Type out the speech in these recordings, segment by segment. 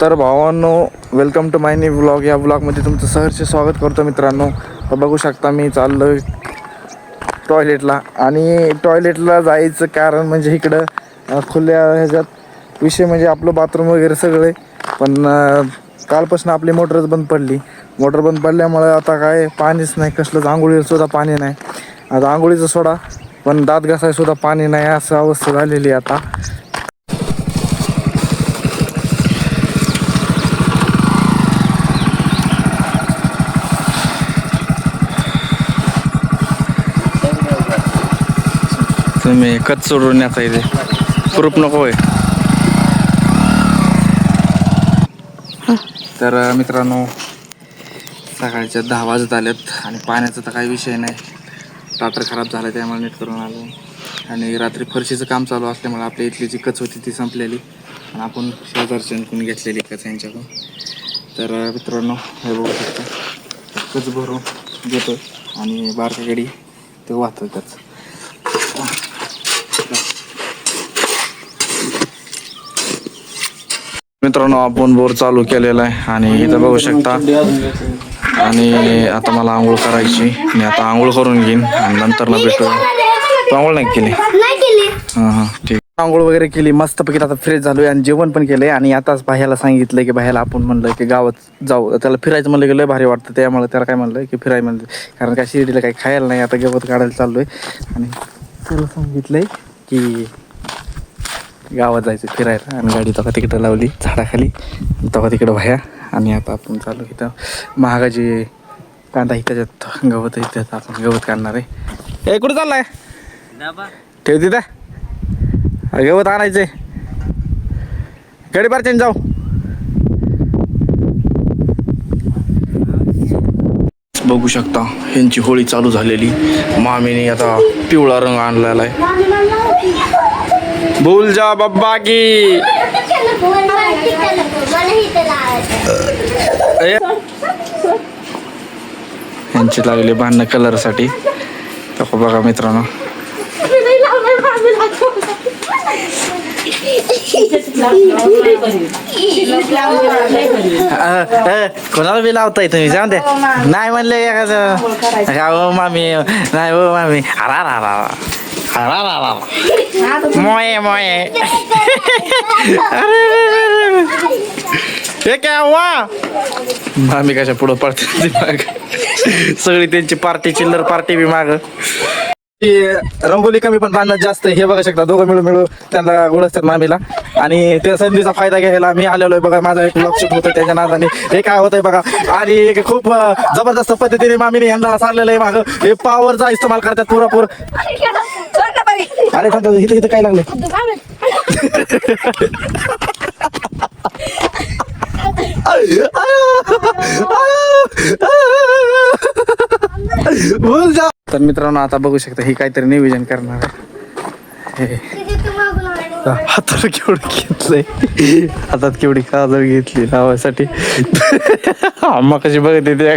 तर भावांनो welcome to my new blog या ब्लॉगमध्ये तुमचं सहर्ष स्वागत करतो मित्रांनो. बघू शकता मी चाललो टॉयलेटला आणि टॉयलेटला जायचं कारण म्हणजे इकडं खुल्या ह्याच्यात विषय म्हणजे आपलं बाथरूम वगैरे सगळे. पण कालपासून आपली मोटरच बंद पडली. मोटर बंद पडल्यामुळे आता काय पाणीच नाही. कसलंच आंघोळीला सुद्धा पाणी नाही. आता आंघोळीचं सोडा पण दात घासायला सुद्धा पाणी नाही. असं अवस्था झालेली आहे आता. तुम्ही कच सोडून येता इथे. प्रूफ नको होय. तर मित्रांनो सकाळच्या दहा वाजत आल्यात आणि पाण्याचा तर काही विषय नाही. रात्र खराब झाला त्यामुळे नीट करून आलो. आणि रात्री फरशीचं काम चालू असल्यामुळे आपल्या इथली जी कच होती ती संपलेली. आणि आपण शेजारच्यांकडून घेतलेली कच यांच्याकडून. तर मित्रांनो हे बघू शकता. कच भरून घेतो आणि बारकागडी ते वाहतो त्याचं. मित्रांनो आपण बोर चालू केलेला आहे आणि इथं बघू शकता. आणि आता मला आंघोळ करायची. मी आता आंघोळ करून घेईन आणि नंतर ना भेटू. तू आंघोळ नाही केली? हां हां ठीक. आंघोळ वगैरे केली मस्तपैकी आता फ्रेश झालोय आणि जेवण पण केलंय. आणि आताच बाह्याला सांगितलं की बाह्याला आपण म्हणलं की गावात जाऊ. त्याला फिरायचं म्हणलं की लय भारी वाटतं. त्यामुळे त्याला काय म्हणलं की फिराय म्हणलं. कारण काय शिर्डीला काही खायला नाही. आता गवत काढायला चाललोय. आणि त्याला सांगितलंय की गावात जायचं फिरायला. आणि गाडी तेव्हा तिकडं लावली झाडाखाली. तेव्हा तिकडं बाह्या आणि आता आपण चालू इथं. महागाची कांदा त्याच्यात गवत आहे त्यात आपण गवत काढणार आहे. ए कुठं चाललाय? ठेव तिथं. गवत आणायचंय. गडी पारच्यान जाऊ. बघू शकता ह्यांची होळी चालू झालेली. मामीने आता पिवळा रंग आणलेला आहे भूल जा बब्बा की। यांची लागली भांडणं कलरसाठी तर बघा मित्रांनो. कोणाला बी लावताय तुम्ही? जाऊन द्या नाही म्हणले एखादं. मामी. नाही हो मामी. हरा रा रा हरा मोये मोये हे काय वा? मामी कशा पुढं पडते माग. सगळी त्यांची पार्टी चिल्लर पार्टी बी माग. रंगोली कमी पण बांधणं जास्त हे बघा शकता. दोघं मिळून मिळून त्यांना गोळसतात मामीला. आणि त्या संधीचा फायदा घ्यायला मी आलेलो आहे बघा. माझा एक लक्ष होतं त्याच्या नादाने. हे काय होतंय बघा. आणि एक खूप जबरदस्त पद्धतीने मामीने यांना चाललेलं आहे मागं. हे पॉवरचा इस्तेमाल करतात पुरापूर. अरे थांब, थांब, इथं इथं काय लागलं भूल जा. तर मित्रांनो आता बघू शकता ही काहीतरी नियोजन करणार आहे. हे. हातात केवढं घेतलंय? हातात केवढी काजळ घेतली लावायसाठी आम्हा कशी बघत येते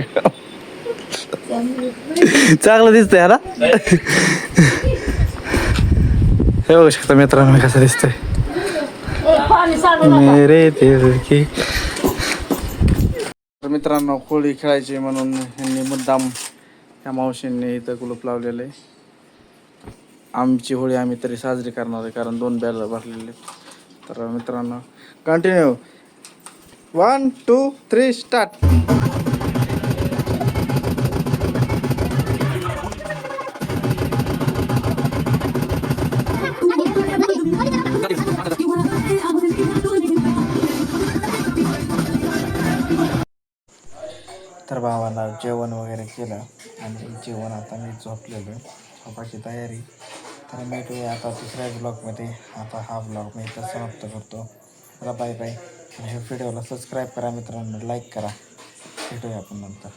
चांगलं दिसतंय ना? हे बघू शकता मित्रांनो कसं दिसतंय मेरे दिल की तर मित्रांनो होळी खेळायची म्हणून यांनी मुद्दाम ह्या मावशींनी इथं कुलूप लावलेलं. आहे आमची होळी आम्ही तरी साजरी करणार आहे कारण दोन बॅल भरलेले आहेत. तर मित्रांनो continue one two three start तर जेवण वगैरे केलं आणि जेवण आता मी झोपलेलो. आहे झोपाची तयारी. तर भेटूया आता दुसऱ्या ब्लॉगमध्ये आता हा ब्लॉग मी इथं समाप्त करतो. चला बाय बाय हे व्हिडिओला सबस्क्राईब करा मित्रांनो. लाईक करा. भेटूया आपण नंतर.